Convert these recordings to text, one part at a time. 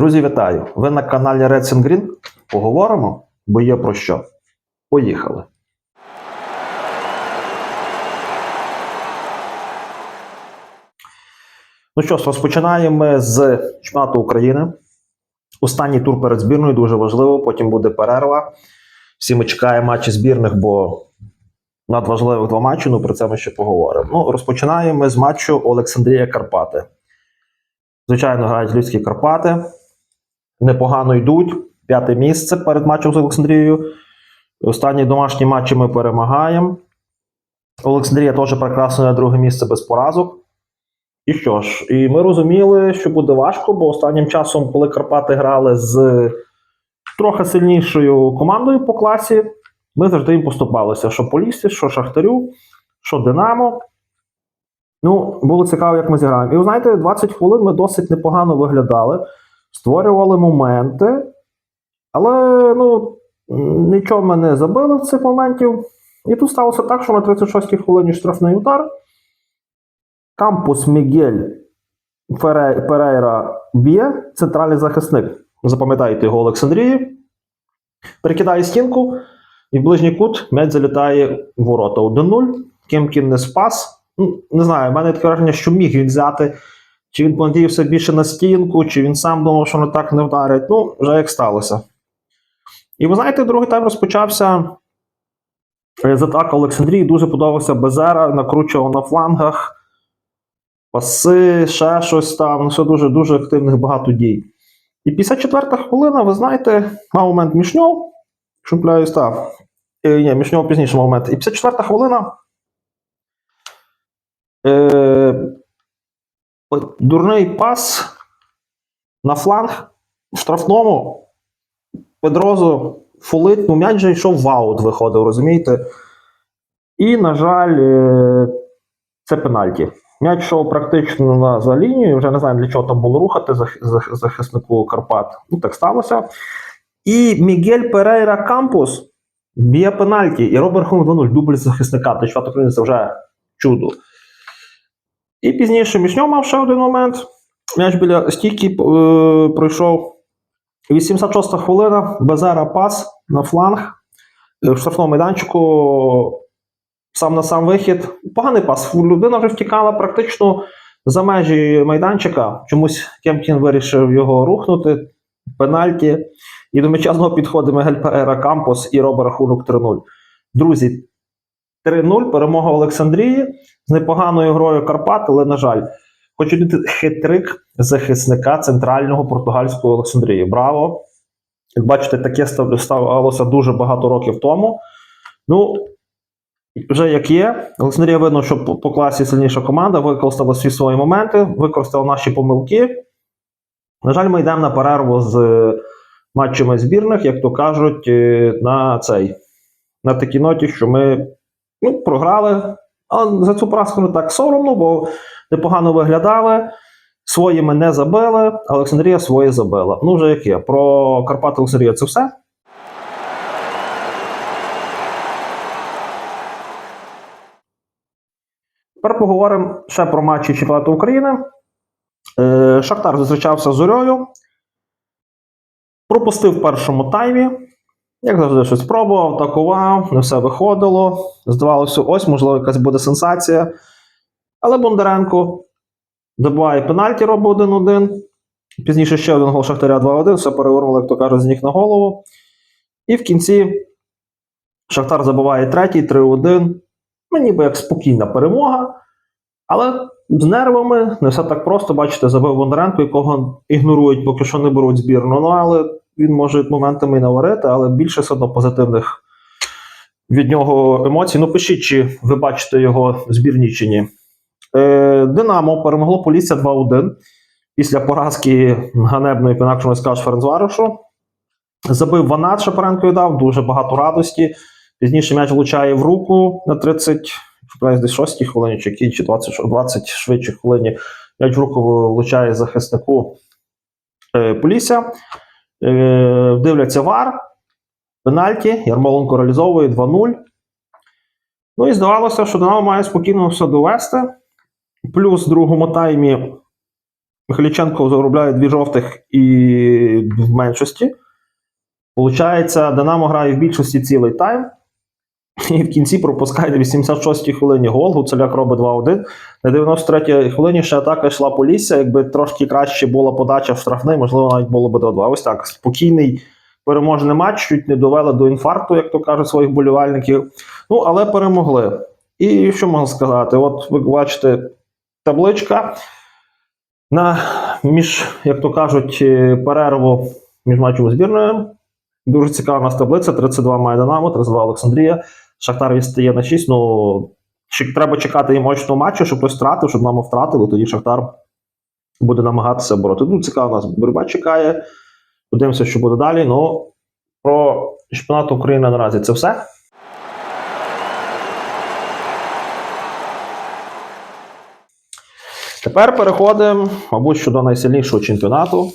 Друзі, вітаю! Ви на каналі Reds and Green. Поговоримо, бо є про що. Поїхали. Ну що ж, розпочинаємо ми з чемпіонату України. Останній тур перед збірною дуже важливо, потім буде перерва. Всі ми чекаємо матчі збірних, бо надважливих два матчі, ну про це ми ще поговоримо. Ну, розпочинаємо ми з матчу Олександрія Карпати. Звичайно, грають людські Карпати. Непогано йдуть. П'яте місце перед матчем з Олександрією. Останні домашні матчі ми перемагаємо. Олександрія теж прекрасно на друге місце без поразок. І що ж, і ми розуміли, що буде важко, бо останнім часом, коли Карпати грали з трохи сильнішою командою по класі, ми завжди їм поступалися: що Поліссі, що Шахтарю, що Динамо. Ну, було цікаво, як ми зіграємо. І ви знаєте, 20 хвилин ми досить непогано виглядали, створювали моменти, але ну, нічого ми не забили в цих моментів. І тут сталося так, що на 36-й хвилині штрафний удар. Кампус Мігель Перейра б'є, центральний захисник. Запам'ятайте його Олександрії. Перекидає стінку, і в ближній кут м'яч залітає в ворота 1-0. Кемкін не спас. Ну, не знаю, в мене таке враження, що міг він взяти. Чи він понадіявся більше на стінку, чи він сам думав, що не так не вдарить. Ну, вже як сталося. І ви знаєте, другий тайм розпочався е, з атаки Олександрії. Дуже подобався Безера, накручував на флангах, паси, ще щось там. Ну, все дуже дуже активних багато дій. І 54-та хвилина, ви знаєте, мав момент Мішньов, шумпляю став. Е, ні, Мішньов пізніше момент. І 54-та хвилина. Е, дурний пас на фланг в штрафному. Педрозо фулить, ну м'яч же йшов в аут, виходив, розумієте? І, на жаль, е, це пенальті. М'яч йшов практично на за лінію, вже не знаю, для чого там було рухати зах- зах- захиснику Карпат. Ну, так сталося. І Мігель Перейра Кампус б'є пенальті і робить рахунок 2-0. Дубль захисника. Для чого це вже чудо. І пізніше Мішньов мав ще один момент. М'яч біля стійки е, пройшов. 86-та хвилина. Безера пас на фланг. Е, В штрафному майданчику сам на сам вихід. Поганий пас. Людина вже втікала практично за межі майданчика. Чомусь Кемкін вирішив його рухнути. Пенальті. І до м'яча знову Мегель Перера Кампус і робить рахунок 3-0. Друзі, 3-0, перемога Олександрії з непоганою грою Карпат, але, на жаль, хочу дати хитрик захисника центрального португальського Олександрії. Браво! Як бачите, таке став- ставалося дуже багато років тому. Ну, вже як є. Олександрія видно, що по, по класі сильніша команда, використала всі свої моменти, використала наші помилки. На жаль, ми йдемо на перерву з е, матчами збірних, як то кажуть, е, на цей. На такій ноті, що ми ну, програли. Але за цю поразку не так соромно, бо непогано виглядали. Свої ми не забили, Олександрія своє забила. Ну, вже як є. Про Карпати Олександрія це все. Тепер поговоримо ще про матчі чемпіонату України. Е, Шахтар зустрічався з Зорьою. Пропустив в першому таймі. Як завжди, щось пробував, атакував, не все виходило. Здавалося, ось, можливо, якась буде сенсація. Але Бондаренко добиває пенальті, робить 1-1. Пізніше ще один гол Шахтаря 2-1. Все перевернуло, як то кажуть, з ніг на голову. І в кінці Шахтар забиває третій, 3-1. Ну, ніби як спокійна перемога. Але з нервами не все так просто. Бачите, забив Бондаренко, якого ігнорують, поки що не беруть збірну. Ну, але він може моментами і наварити, але більше все одно позитивних від нього емоцій. Ну, пишіть, чи ви бачите його збірні чи ні. Е, Динамо перемогло Полісся 2-1 після поразки ганебної по-інакшому скажу Ференцварошу. Забив Ванат Шапаренко дав, дуже багато радості. Пізніше м'яч влучає в руку на 30, десь 6 хвилині, чи якій, чи 20, 20 швидшій хвилині. М'яч в руку влучає захиснику е, Полісся. Е, дивляться вар, пенальті, Ярмоленко реалізовує 2-0. Ну і здавалося, що Динамо має спокійно все довести. Плюс в другому таймі Михайліченко заробляє дві жовтих і в меншості. Получається, Динамо грає в більшості цілий тайм. І в кінці пропускає на 86-й хвилині гол. Гуцуляк робить 2-1. На 93-й хвилині ще атака йшла по лісся. Якби трошки краще була подача в штрафний, можливо, навіть було б 2-2. Ось так. Спокійний переможний матч, чуть не довели до інфаркту, як то кажуть, своїх болівальників. Ну, але перемогли. І що можна сказати? От ви бачите, табличка на між, як то кажуть, е, перерву між матчем збірною. Дуже цікава у нас таблиця: 32 має Динамо, 32 Олександрія. Шахтар відстає на 6. Ну, треба чекати і мощного матчу, щоб хтось втратив, щоб Динамо втратили, тоді Шахтар буде намагатися бороти. Ну, цікава у нас боротьба чекає. Подивимося, що буде далі. Ну, про чемпіонат України наразі це все. Тепер переходимо, мабуть, що до найсильнішого чемпіонату.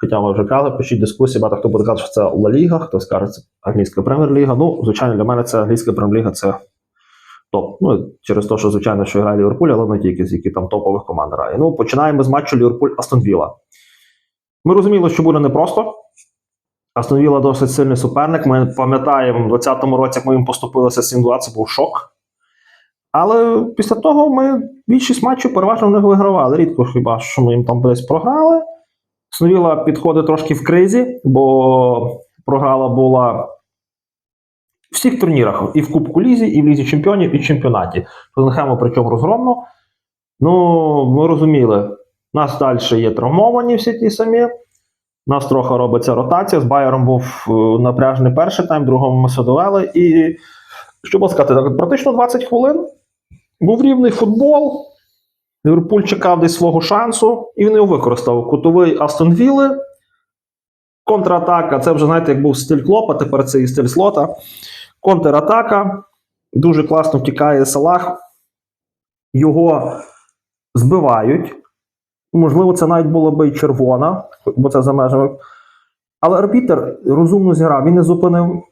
Хоча ми вже казали, пишіть дискусії, багато хто буде казати, що це Ла Ліга, хто скаже, це англійська прем'єр-ліга. Ну, звичайно, для мене це англійська прем'єр-ліга це топ. Ну, через те, що, звичайно, що грає Ліверпуль, але не тільки з які там топових команд грає. Ну, починаємо з матчу Ліверпуль Астон Вілла. Ми розуміли, що буде непросто. Астон Вілла досить сильний суперник. Ми пам'ятаємо, в 2020 році, як ми їм поступилися 7-2, це був шок. Але після того ми більшість матчів переважно них вигравали. Рідко хіба що ми їм там десь програли. Снувіла підходить трошки в кризі, бо програла була в всіх турнірах: і в Кубку Лізі, і в Лізі Чемпіонів, і в чемпіонаті. Тоттенхему причому розгромно. Ну, ми розуміли, нас далі є травмовані всі ті самі. Нас трохи робиться ротація. З Байером був е, напряжний перший тайм, другому ми все довели. І що можна сказати, так, практично 20 хвилин. Був рівний футбол. Ліверпуль чекав десь свого шансу, і він його використав. Кутовий Астон Вілли. Контратака. Це вже, знаєте, як був стиль Клопа, тепер це і стиль слота. Контратака. Дуже класно втікає Салах. Його збивають. Можливо, це навіть було би і червона, бо це за межами. Але арбітер розумно зіграв. Він не зупинив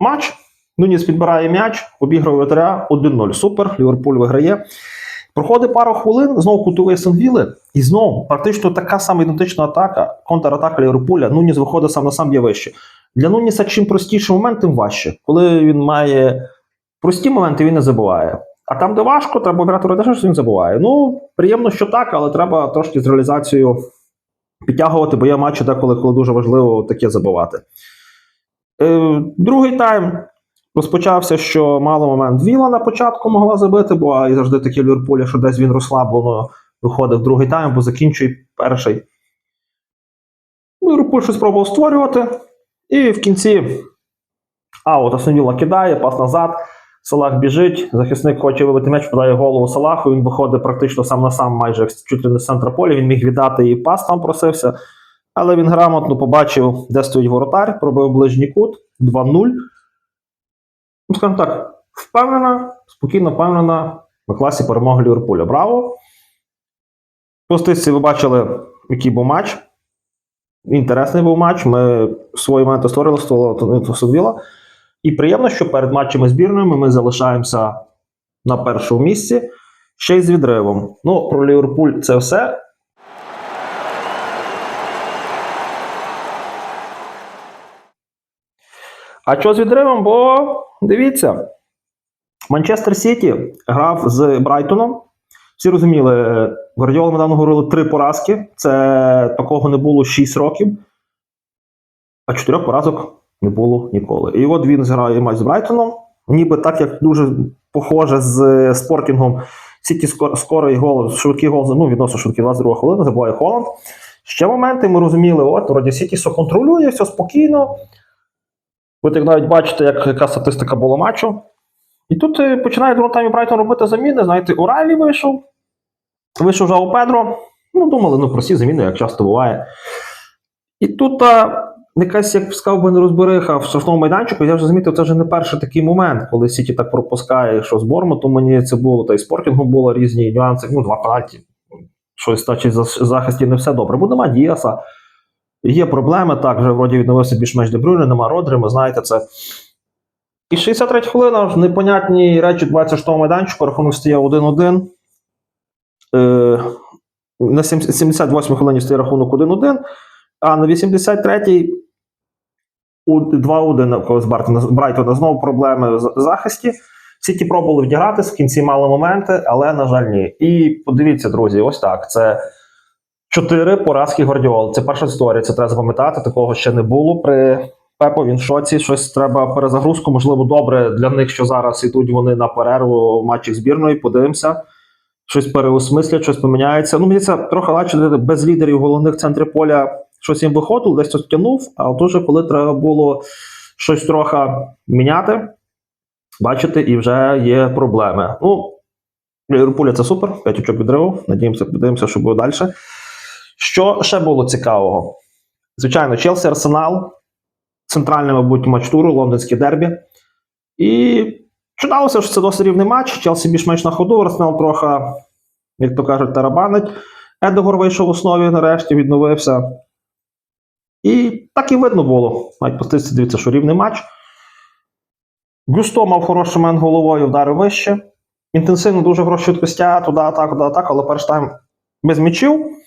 матч. Нуніс підбирає м'яч, обігрує ветеря 1-0. Супер. Ліверпуль виграє. Проходить пару хвилин, знову кутовий Сенвіли, і знову практично така сама ідентична атака, контратака Ліверпуля. Нуніс виходить сам на сам є вище. Для Нуніса чим простіший момент, тим важче. Коли він має прості моменти, він не забуває. А там, де важко, треба обирати родежа, що він забуває. Ну, приємно, що так, але треба трошки з реалізацією підтягувати, бо є матчі деколи, коли дуже важливо таке забувати. Е, другий тайм розпочався, що мало момент Віла на початку могла забити, бо і завжди такі в Ліверпулі, що десь він розслаблено виходив другий тайм, бо закінчує перший. Ліверпуль щось спробував створювати. І в кінці аут Асонвіла кидає, пас назад. Салах біжить, захисник хоче вибити м'яч, подає голову Салаху. Він виходить практично сам на сам, майже чуть ли не з центра поля. Він міг віддати і пас там просився. Але він грамотно побачив, де стоїть воротар, пробив ближній кут 2-0. Ну, скажімо так, впевнена, спокійно впевнена на класі перемоги Ліверпуля. Браво! По стисці ви бачили, який був матч. Інтересний був матч. Ми свої моменти створили, створили Судвіла. І приємно, що перед матчами збірною ми залишаємося на першому місці ще й з відривом. Ну, про Ліверпуль це все. А що з відривом? Бо дивіться, Манчестер Сіті грав з Брайтоном. Всі розуміли, Гвардіола недавно говорили три поразки. Це такого не було 6 років, а чотирьох поразок не було ніколи. І от він зграє матч з Брайтоном, ніби так, як дуже похоже з спортінгом. Сіті скорий гол, швидкий гол, ну, відносно швидкий 22 хвилина, забуває Холланд. Ще моменти ми розуміли, от вроді Сіті все контролює, все спокійно. Ви так навіть бачите, як, яка статистика була матчу. І тут е, починає другому таймі Брайтон робити заміни. Знаєте, Урайлі вийшов. Вийшов Жао Педро. Ну, думали, ну прості заміни, як часто буває. І тут а, якась, як сказав би, не розбериха в штрафному майданчику. Я вже замітив, це вже не перший такий момент, коли Сіті так пропускає, що з Бормутом мені це було, та й спортінгу було різні нюанси. Ну, два пенальті. Щось значить, за захисті не все добре. Бо нема Діаса. Є проблеми, так, вже вроді відновився більш-менш Дебрюйне, нема Родри, ми знаєте це. І 63 хвилина, непонятні речі 26 майданчику, рахунок стає 1-1. Е, на 78-й хвилині стоїть рахунок 1-1, а на 83-й 2-1 навколо Брайтона. Брайтона знову проблеми в захисті. Сіті пробували вдягатись, в кінці мали моменти, але, на жаль, ні. І подивіться, друзі, ось так. Це чотири поразки Гвардіол. Це перша історія, це треба запам'ятати. Такого ще не було при Пепо. Він в шоці. Щось треба перезагрузку. Можливо, добре для них, що зараз йдуть вони на перерву в матчі збірної. Подивимося. Щось переосмислять, щось поміняється. Ну, мені це трохи легше без лідерів головних центрів поля. Щось їм виходило, десь щось тягнув, а от коли треба було щось трохи міняти, бачите, і вже є проблеми. Ну, Ліверпуля це супер, 5 очок відриву. Надіємося, подивимося, що буде далі. Що ще було цікавого? Звичайно, Челсі Арсенал, центральний, мабуть, матч туру, лондонське дербі. І чудалося, що це досить рівний матч. Челсі більш-менш на ходу, Арсенал трохи, як то кажуть, тарабанить. Едегор вийшов в основі нарешті, відновився. І так і видно було. Навіть по статистиці дивіться, що рівний матч. Гюсто мав хороший момент головою, вдарив вище. Інтенсивно дуже хороші швидкостя, туди атаку, туди атаку, але перший тайм без м'ячів.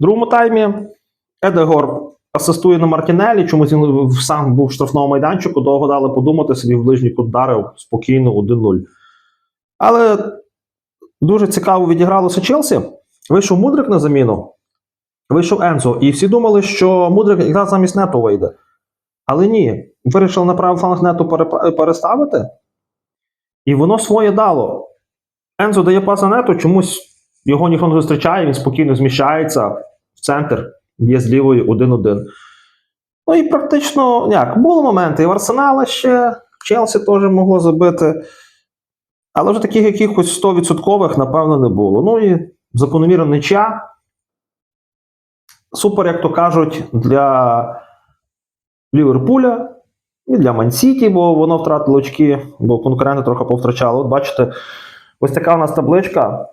Другому таймі Едегор асистує на Мартінелі, чомусь він сам був в штрафному майданчику, довго дали подумати, собі в ближній кут спокійно 1-0. Але дуже цікаво відігралося Челсі. Вийшов Мудрик на заміну. Вийшов Ензо, і всі думали, що Мудрик якраз замість нету вийде. Але ні, вирішили на правий фланг нету переставити, і воно своє дало. Ензо дає пас на нету, чомусь його ніхто не зустрічає, він спокійно зміщається в центр, б'є з лівої 1-1. Ну і практично як, були моменти. І в Арсенала ще, Челсі теж могло забити. Але вже таких якихось 100% напевно не було. Ну і закономірна нічя. Супер, як то кажуть, для Ліверпуля і для Мансіті, бо воно втратило очки, бо конкуренти трохи повтрачали. От бачите, ось така у нас табличка.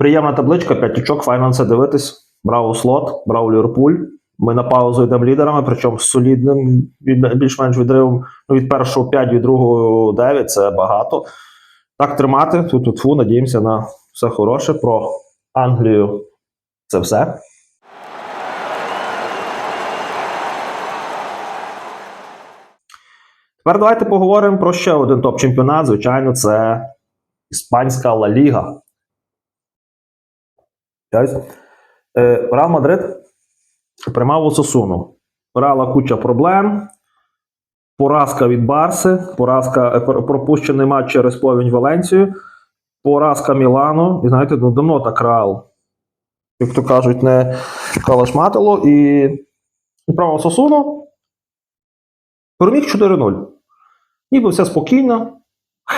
Приємна табличка, 5 очок, файно на це дивитись. Браво слот, браво Ліверпуль. Ми на паузу йдемо лідерами, причому з солідним більш-менш відривом ну, від першого 5, від другого 9 це багато. Так тримати. Тут тут фу, надіємося на все хороше. Про Англію це все. Тепер давайте поговоримо про ще один топ-чемпіонат. Звичайно, це Іспанська Ла Ліга. Е, Реал Мадрид приймав Осасуну. Реала куча проблем. Поразка від Барси, поразка, е, пропущений матч через повінь Валенцію, поразка Мілану. І знаєте, ну давно так Реал, як то кажуть, не калашматило. І відправив Сосуну. Переміг 4-0. Ніби все спокійно.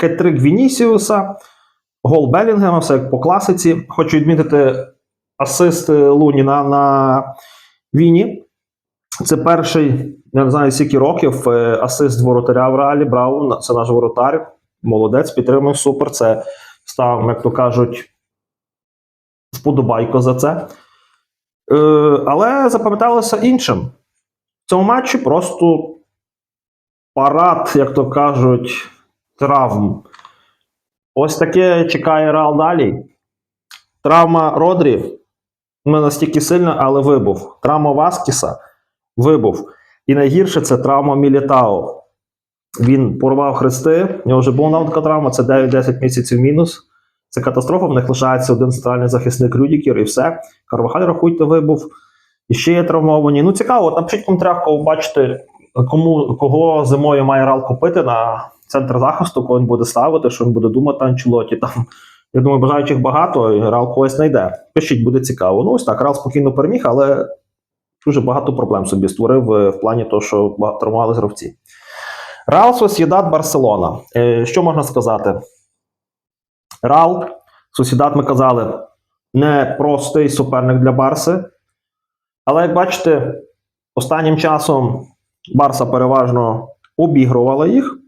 Хет-трик Вінісіуса, гол Белінгема, все як по класиці. Хочу відмітити асист Луні на, Віні. Це перший, я не знаю, скільки років е, асист воротаря в реалі. Браво, це наш воротар. Молодець, підтримує, супер. Це став, як то кажуть, вподобайко за це. Е, але запам'яталося іншим. В цьому матчі просто парад, як то кажуть, травм. Ось таке чекає Реал далі. Травма Родрі не настільки сильна, але вибув. Травма Васкіса вибув. І найгірше це травма Мілітао. Він порвав хрести, в нього вже була така травма, це 9-10 місяців мінус. Це катастрофа, в них лишається один центральний захисник Рюдікер і все. Карвахаль, рахуйте, вибув. І ще є травмовані. Ну, цікаво, напишіть коментарях, кого бачите, кому, кого зимою має Рал купити на центр захисту, кого він буде ставити, що він буде думати Анчелоті. Там, я думаю, бажаючих багато, і Рал когось знайде. Пишіть, буде цікаво. Ну, ось так, Рал спокійно переміг, але дуже багато проблем собі створив е, в плані того, що травмували гравці. Реал Сосідат Барселона. Е, Що можна сказати? Реал, Сосідат, ми казали, не простий суперник для Барси. Але як бачите, останнім часом Барса переважно обігрувала їх.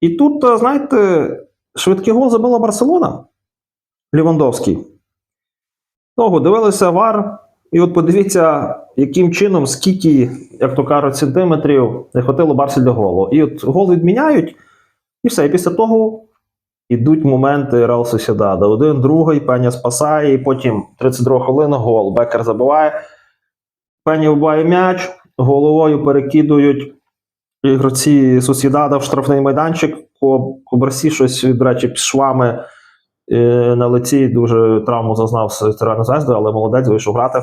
І тут, е, знаєте, швидкий гол забила Барселона. Лівандовський. Довго дивилися вар. І от подивіться, яким чином, скільки, як то кажуть, сантиметрів не хватило Барсі для голу. І от гол відміняють, і все. І після того ідуть моменти Реал Сосідада. Один, другий, Пеня спасає, і потім 32 хвилина гол. Бекер забиває. Пеня вбиває м'яч, головою перекидують ігроці Сосідада в штрафний майданчик. Ко- Кобарсі щось, до речі, з швами е, на лиці дуже травму зазнав з Тирану Звезди, але молодець вийшов грати.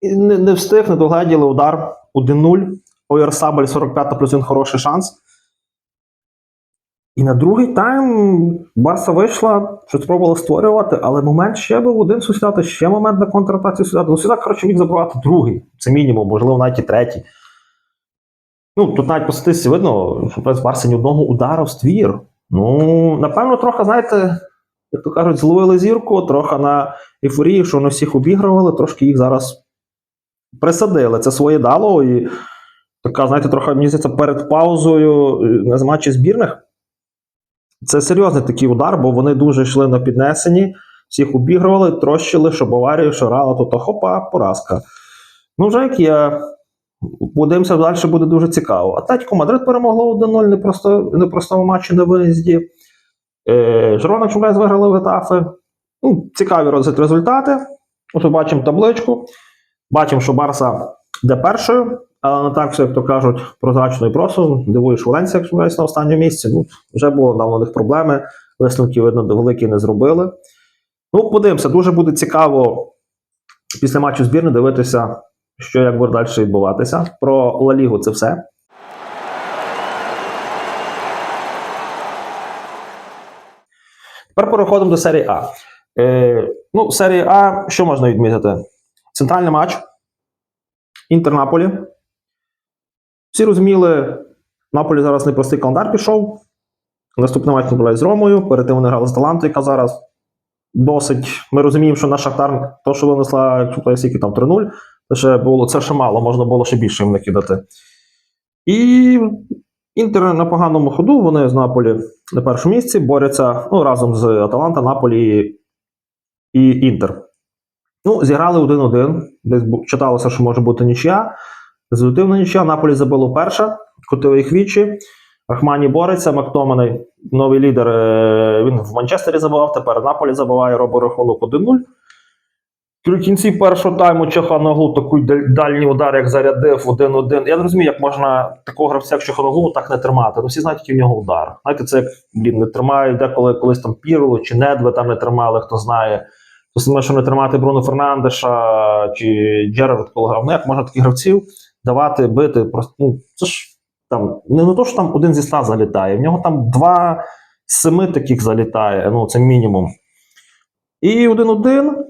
І не, не встиг, не догледіли удар 1-0. Ойерсабель 45 плюс один хороший шанс. І на другий тайм Барса вийшла, що спробувала створювати, але момент ще був один сусідати, ще момент на контратаці сусідати. Ну, сюди, коротше, міг забивати другий. Це мінімум, можливо, навіть і третій. Ну, тут навіть по статистиці видно, що без Барса ні одного удару в ствір. Ну, напевно, трохи, знаєте, як то кажуть, зловили зірку, трохи на ейфорії, що вони всіх обігрували, трошки їх зараз присадили. Це своє дало. І така, знаєте, трохи мені здається, перед паузою е, на матчі збірних. Це серйозний такий удар, бо вони дуже йшли на піднесенні, всіх обігрували, трощили, що Баварія, що Рала, тут хопа, поразка. Ну, вже як є. Подивимося, далі буде дуже цікаво. Атлетико Мадрид перемогло 1-0 непросто, непростому матчі на виїзді. Е, Жирона Чумрез виграли в Гетафи. Ну, цікаві результати. Ось бачимо табличку. Бачимо, що Барса йде першою, але не так все, як то кажуть, прозрачно і просто. Дивуєш Валенсія, якщо весь на останньому місці. Ну, вже було давно них проблеми. Висновки, видно, великі не зробили. Ну, подивимося, дуже буде цікаво після матчу збірної дивитися, що як буде далі відбуватися. Про Ла Лігу це все. Тепер переходимо до серії А. Е, ну, серія А, що можна відмітити? Центральний матч. Інтер Наполі. Всі розуміли, Наполі зараз непростий календар пішов. Наступний матч не з Ромою. Перед тим вони грали з Талантою, яка зараз досить. Ми розуміємо, що наш Шахтар, то, що винесла там 3-0, це ще було це ще мало, можна було ще більше їм накидати. І Інтер на поганому ходу, вони з Наполі на першому місці борються ну, разом з Аталанта, Наполі і Інтер. Ну, зіграли 1-1. Десь читалося, що може бути нічия. Результативна нічия. Наполі забило перша, котили їх вічі. Рахмані бореться, Мактоманий, новий лідер. е, Він в Манчестері забивав, тепер Наполі забиває, робить рахунок 1-0. В кінці першого тайму Чеханоглу такий дальній удар, як зарядив 1-1. Я не розумію, як можна такого гравця, як Чеханоглу, так не тримати. Ну, всі знають, який в нього удар. Знаєте, це як блін, не тримають деколи колись там Пірло чи Недве там не тримали, хто знає. То саме, що не тримати Бруно Фернандеша чи Джерард, грав. Ну, як можна таких гравців давати, бити? Просто, ну, це ж там не на то, що там один зі ста залітає, в нього там два з семи таких залітає, ну це мінімум. І 1-1.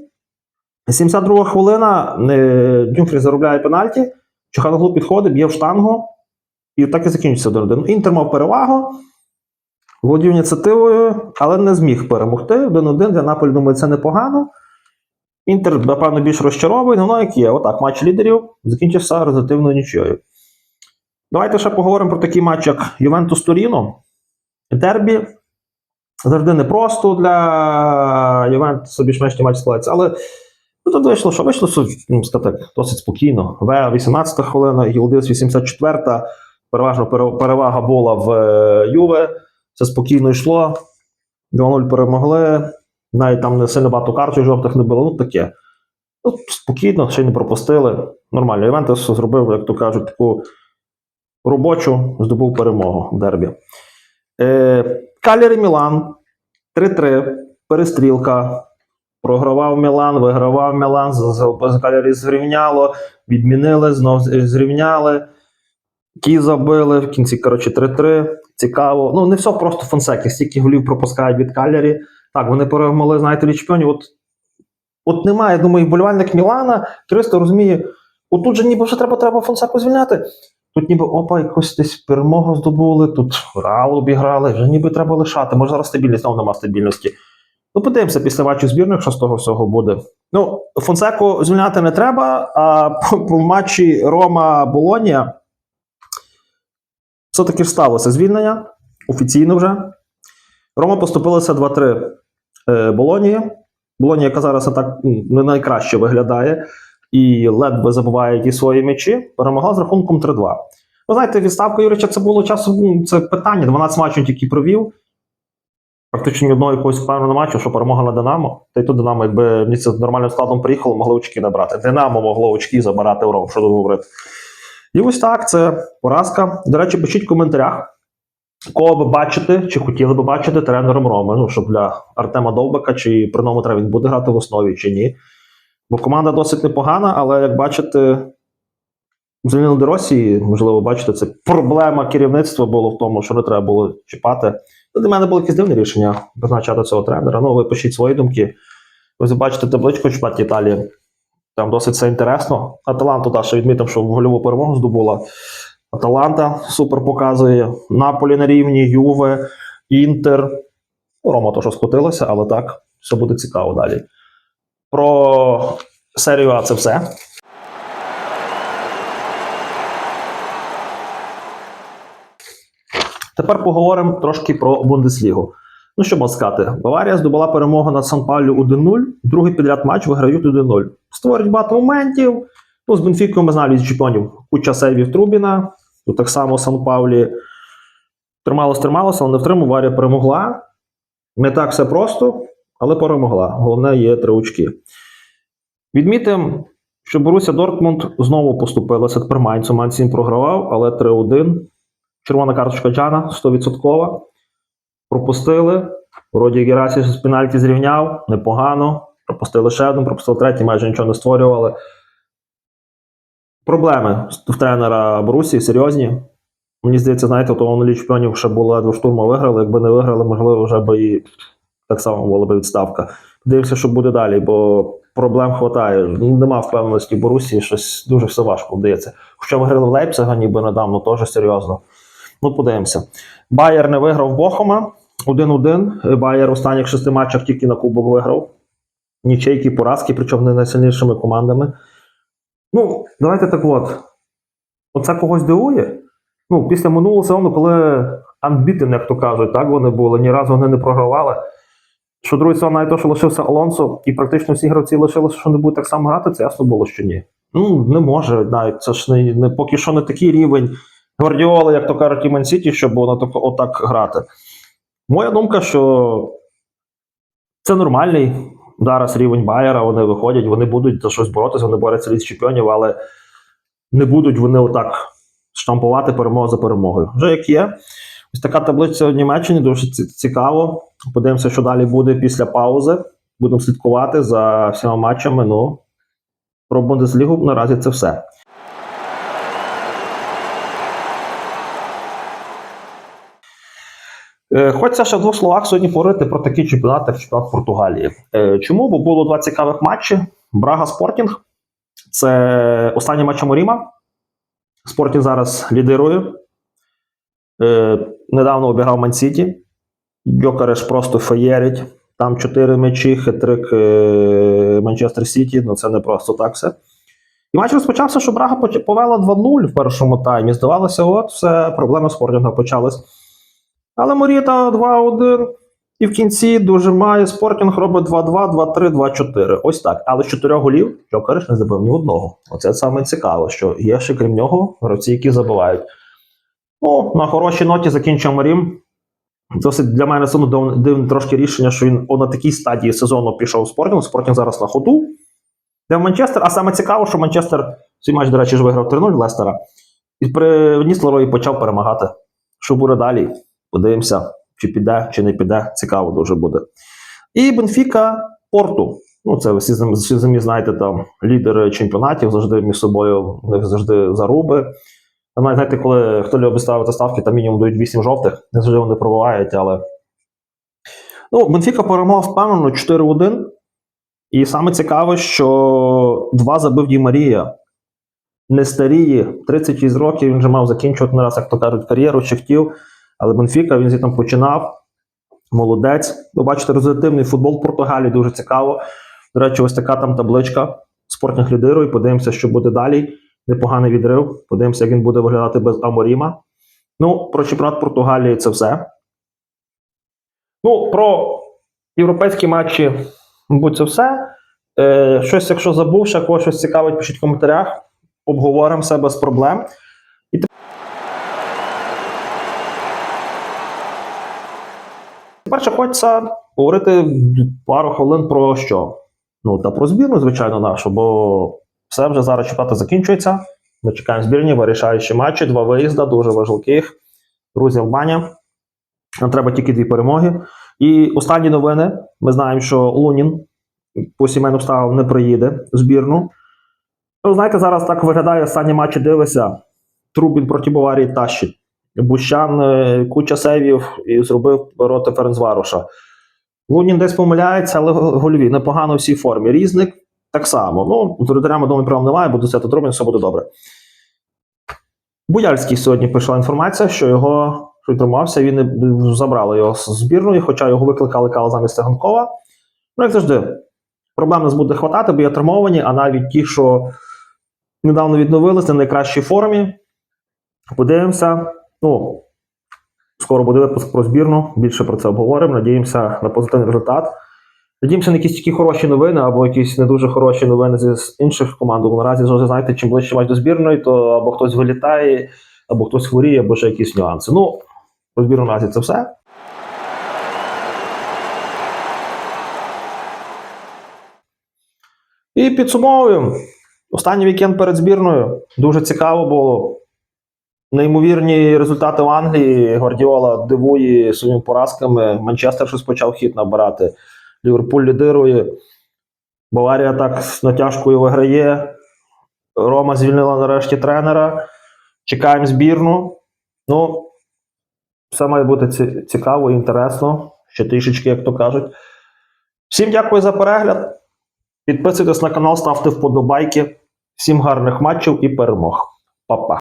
72 хвилина. е, Дюмфрі заробляє пенальті. Чуханоглу підходить, б'є в штангу. І так і закінчиться 1-1. Інтер мав перевагу. Володів ініціативою, але не зміг перемогти. 1-1 для Наполі, думаю, це непогано. Інтер, напевно, більш розчаровує, ну як є. Отак, матч лідерів закінчився результативною нічою. Давайте ще поговоримо про такий матч, як Ювентус Торіно. Дербі. Завжди непросто для Ювентуса більш-менш матч складається. Але ну, тут вийшло, що вийшло ну, так, досить спокійно. В 18 та хвилина, Гілдис 84 переважно перевага була в е, Юве. Все спокійно йшло. 2-0 перемогли. Навіть там не сильно багато картів жовтих не було. Ну таке. Ну, спокійно, ще й не пропустили. Нормально. Ювентус зробив, як то кажуть, таку робочу, здобув перемогу в дербі. Е, Калері Мілан 3-3. Перестрілка. Програвав Мілан, вигравав Мілан, з, з, з Калері зрівняло, відмінили, знов зрівняли. Ті забили, в кінці, коротше, 3-3. Цікаво. Ну, не все просто фонсеки, стільки голів пропускають від Калері. Так, вони перемогли, знаєте, чемпіонів. От, от немає, думаю, вболівальник Мілана, Кристо розуміє, от тут же ніби вже треба, треба Фонсеку звільняти. Тут ніби опа, якось десь перемогу здобули, тут Реал обіграли, вже ніби треба лишати. Може зараз стабільність, знову нема стабільності. Ну, подивимося після матчу збірних, що з того всього буде. Ну, Фонсеку звільняти не треба, а по, матчі Рома-Болонія все-таки ж сталося звільнення офіційно вже. Рома поступилася 2-3 е, Болонії. Болонія, яка зараз так не найкраще виглядає і ледве забуває ті свої м'ячі, перемогла з рахунком 3-2. Ви знаєте, відставка Юрича це було часом, ну, це питання. 12 матчів тільки провів. Практично ні одного якогось впевненого матчу, що перемога на Динамо. Та й то Динамо, якби місце з нормальним складом приїхало, могли очки набрати. Динамо могло очки забирати в ров, що тут говорити. І ось так, це поразка. До речі, пишіть в коментарях. Кого ви бачите, чи хотіли би бачити тренером Роми, ну, щоб для Артема Довбика, чи при він буде грати в основі, чи ні. Бо команда досить непогана, але як бачите, заміну Деросі, можливо, бачите, це проблема керівництва було в тому, що не треба було чіпати. Ну, Для мене було якесь дивне рішення призначати цього тренера. Ну, ви пишіть свої думки. Ви бачите табличку чемпіонаті Італії. Там досить все інтересно. Аталанту та ще відмітив, що гольову перемогу здобула. Аталанта супер показує. Наполі на рівні, Юве, Інтер. Ну, Рома то що скотилося, але так, все буде цікаво далі. Про серію А це все. Тепер поговоримо трошки про Бундеслігу. Ну, що можна сказати? Баварія здобула перемогу над Сан Паулю 1-0. Другий підряд матч виграють 1-0. Створюють багато моментів. Ну, з Бенфікою ми знали з чемпіонів куча сейвів Трубіна. Тут так само Сан Паулі трималося, трималося, але не втримав. Баварія перемогла. Не так все просто, але перемогла. Головне є три очки. Відмітимо, що Боруся Дортмунд знову поступилася тепер Майнцу. Майнц їм програвав, але 3-1. Червона карточка Джана 100%. Пропустили. Вроді Герасі з пенальті зрівняв, непогано. Пропустили ще одну, пропустили третій, майже нічого не створювали. Проблеми в тренера Борусі серйозні. Мені здається, знаєте, того нулі чемпіонів ще було два штурму виграли. Якби не виграли, можливо, вже би і так само була б відставка. Дивимося, що буде далі, бо проблем вистачає. Нема впевненості в Борусі, щось дуже все важко вдається. Хоча виграли в Лейпцига, ніби недавно, теж серйозно. Ну, подивимося. Байер не виграв Бохома 1-1. Байер в останніх шести матчах тільки на Кубок виграв. Нічейки, поразки, причому не найсильнішими командами. Ну, давайте так от. Оце когось дивує. Ну, після минулого сезону, коли unbeaten, як то кажуть, так вони були, ні разу вони не програвали. Що другий сезон навіть то, що лишився Алонсо, і практично всі гравці лишилися, що не будуть так само грати, це ясно було, що ні. Ну, не може навіть. Це ж не, не поки що не такий рівень Гвардіоли, як то кажуть, і Ман-Сіті, щоб воно так, отак грати. Моя думка, що це нормальний зараз рівень Байера. Вони виходять, вони будуть за щось боротися, вони борються від чемпіонів, але не будуть вони отак штампувати перемогу за перемогою. Вже як є. Ось така таблиця в Німеччині дуже цікаво. Подивимося, що далі буде після паузи. Будемо слідкувати за всіма матчами. Ну, про Бундеслігу наразі це все. Е, Хочеться ще в двох словах сьогодні поговорити про такий чемпіонат, як чемпіонат Португалії. Е, Чому? Бо було два цікавих матчі. Брага Спортінг. Це останній матч Аморіма. Спортінг зараз лідирує. Е, Недавно обіграв Ман-Сіті. Дьокареш просто феєрить. Там чотири м'ячі, хитрик е, Манчестер Сіті. Ну це не просто так все. І матч розпочався, що Брага повела 2-0 в першому таймі. Здавалося, от все, проблеми спортінга почались. Але Моріта 2-1. І в кінці дожимає Спортінг робить 2-2, 2-3, 2-4. Ось так. Але з чотирьох голів Джокериш не забив ні одного. Оце саме цікаво, що є ще крім нього гравці, які забивають. Ну, на хорошій ноті закінчив Марім. Досить для мене сумно дивне трошки рішення, що він на такій стадії сезону пішов у Спортінг. Спортінг зараз на ходу. Де в Манчестер, а саме цікаво, що Манчестер цей матч, до речі, ж виграв 3-0 Лестера. І при Ніслерої почав перемагати. Що буде далі? Подивимося, чи піде, чи не піде. Цікаво дуже буде. І Бенфіка Порту. Ну, це ви всі самі знаєте, там лідери чемпіонатів завжди між собою, у них завжди заруби. Навіть знаєте, коли хто любить ставити ставки, там мінімум дають 8 жовтих, не завжди вони пробувають, але. Ну, Бенфіка перемогла впевнено 4-1. І саме цікаве, що два забив Ді Марія. Не старіє, 36 років, він вже мав закінчувати не раз, як то кажуть, кар'єру чи хотів. Але Бенфіка він звідти починав. Молодець. Ви бачите, результативний футбол в Португалії дуже цікаво. До речі, ось така там табличка спортних лідирує. Подивимося, що буде далі. Непоганий відрив. Подивимося, як він буде виглядати без Аморіма. Ну, про чемпіонат Португалії це все. Ну, про європейські матчі, мабуть, це все. Е, щось, якщо забув, ще когось щось цікавить, пишіть в коментарях. Обговоримо все без проблем. По-перше, хочеться говорити пару хвилин про що? Ну, та про збірну, звичайно, нашу, бо все вже зараз чемпіонат закінчується. Ми чекаємо збірні, вирішаючі матчі, два виїзда, дуже важливих. Друзі, Албанія. Нам треба тільки дві перемоги. І останні новини. Ми знаємо, що Лунін по сімейним обставинам не приїде в збірну. Ви знаєте, зараз так виглядає останні матчі дивися. Трубін проти Баварії тащить. Бущан е, куча сейвів і зробив ворота Ференцваруша. Лунін десь помиляється, але гольові непогано в всій формі. Різник так само. Ну, з воротарями, думаю, проблем немає, буде все Трубін, все буде добре. Буяльський сьогодні прийшла інформація, що його що він забрали його з збірної, хоча його викликали Кала замість Циганкова. Ну, як завжди, проблем нас буде хватати, бо є травмовані, а навіть ті, що недавно відновилися, в найкращій формі. Подивимося. Ну, скоро буде випуск про збірну, більше про це обговоримо. Надіємося на позитивний результат. Надіємося на якісь такі хороші новини або якісь не дуже хороші новини з інших команд. Бо наразі завжди знаєте, чим ближче матч до збірної, то або хтось вилітає, або хтось хворіє, або ще якісь нюанси. Ну, про збірну наразі це все. І підсумовуємо. Останній вікенд перед збірною дуже цікаво було. Неймовірні результати в Англії. Гвардіола дивує своїми поразками. Манчестер щось почав хід набирати. Ліверпуль лідирує. Баварія так з натяжкою виграє. Рома звільнила нарешті тренера. Чекаємо збірну. Ну, все має бути цікаво і інтересно. Ще трішечки, як то кажуть. Всім дякую за перегляд. Підписуйтесь на канал, ставте вподобайки. Всім гарних матчів і перемог. Па-па.